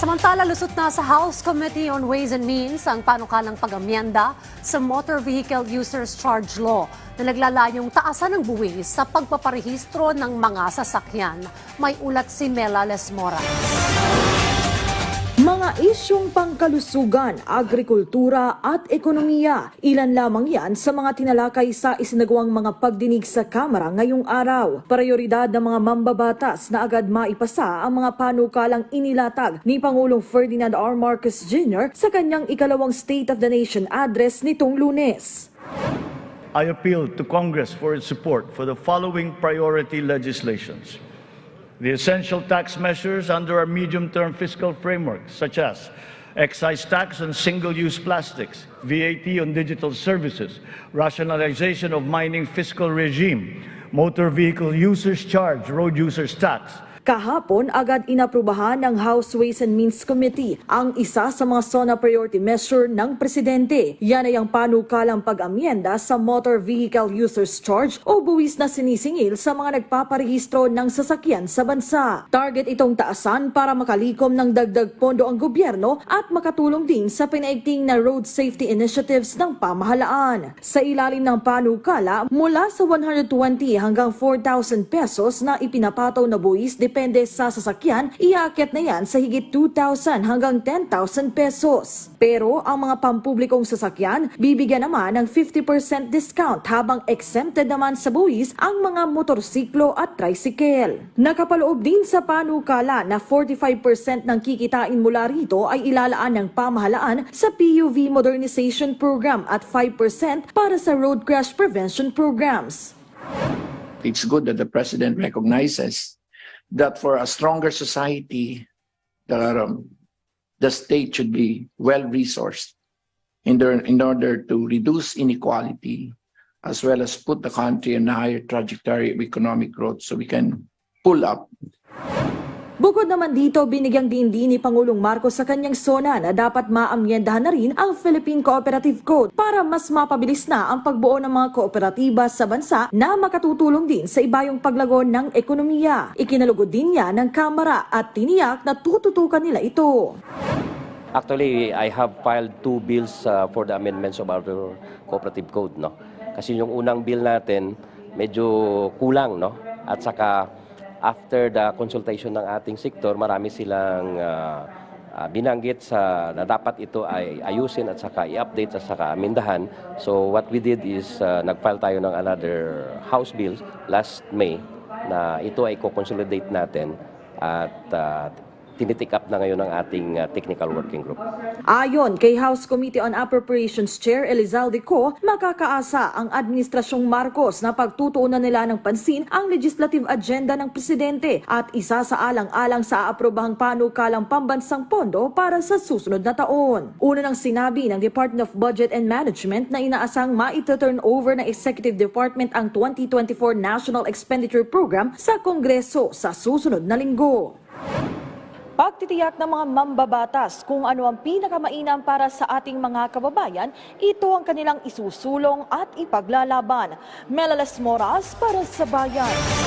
Samantala, lusot na sa House Committee on Ways and Means ang panukalang pag-amyenda sa Motor Vehicle Users Charge Law na naglalayong taasan ng buwis sa pagpaparehistro ng mga sasakyan. May ulat si Mela Lesmora. Mga isyong pangkalusugan, agrikultura at ekonomiya, ilan lamang yan sa mga tinalakay sa isinagawang mga pagdinig sa Kamara ngayong araw. Prioridad ng mga mambabatas na agad maipasa ang mga panukalang inilatag ni Pangulong Ferdinand R. Marcos Jr. sa kanyang ikalawang State of the Nation address nitong lunes. I appeal to Congress for its support for the following priority legislations. The essential tax measures under our medium-term fiscal framework, such as excise tax on single-use plastics, VAT on digital services, rationalization of mining fiscal regime, motor vehicle users charge, road users tax, Kahapon, agad inaprubahan ng House Ways and Means Committee ang isa sa mga SONA priority measure ng Presidente. Yan ay ang panukalang pag-amyenda sa Motor Vehicle Users Charge o buwis na sinisingil sa mga nagpaparehistro ng sasakyan sa bansa. Target itong taasan para makalikom ng dagdag pondo ang gobyerno at makatulong din sa pinaigting na road safety initiatives ng pamahalaan. Sa ilalim ng panukala, mula sa 120 hanggang 4,000 pesos na ipinapataw na buwis depende sa sasakyan, iaakit na yan sa higit 2,000 hanggang 10,000 pesos. Pero ang mga pampublikong sasakyan, bibigyan naman ng 50% discount habang exempted naman sa buwis ang mga motorsiklo at tricycle. Nakapaloob din sa panukala na 45% ng kikitain mula rito ay ilalaan ng pamahalaan sa PUV Modernization Program at 5% para sa road crash prevention programs. it's good that the president recognizes that for a stronger society, the, um, the state should be well resourced in, in order to reduce inequality as well as put the country on a higher trajectory of economic growth so we can pull up Bukod naman dito, binigyang din din ni Pangulong Marcos sa kanyang sona na dapat maamyendahan na rin ang Philippine Cooperative Code para mas mapabilis na ang pagbuo ng mga kooperatiba sa bansa na makatutulong din sa ibayong paglago ng ekonomiya. Ikinalugod din niya ng Kamara at tiniyak na tututukan nila ito. Actually, I have filed two bills uh, for the amendments of our cooperative code, no. Kasi yung unang bill natin medyo kulang, no. At saka after the consultation ng ating sektor, marami silang uh, uh, binanggit sa na dapat ito ay ayusin at saka i-update at saka amindahan. So what we did is uh, nag-file tayo ng another house bill last May na ito ay ko-consolidate natin at uh, tinitik up na ngayon ng ating uh, technical working group. Ayon kay House Committee on Appropriations Chair Elizalde Co, makakaasa ang Administrasyong Marcos na pagtutuunan nila ng pansin ang legislative agenda ng Presidente at isa sa alang-alang sa aprobahang panukalang pambansang pondo para sa susunod na taon. Una nang sinabi ng Department of Budget and Management na inaasang maita-turn over ng Executive Department ang 2024 National Expenditure Program sa Kongreso sa susunod na linggo. Pagtitiyak ng mga mambabatas kung ano ang pinakamainam para sa ating mga kababayan, ito ang kanilang isusulong at ipaglalaban. Melalas Moras para sa Bayan.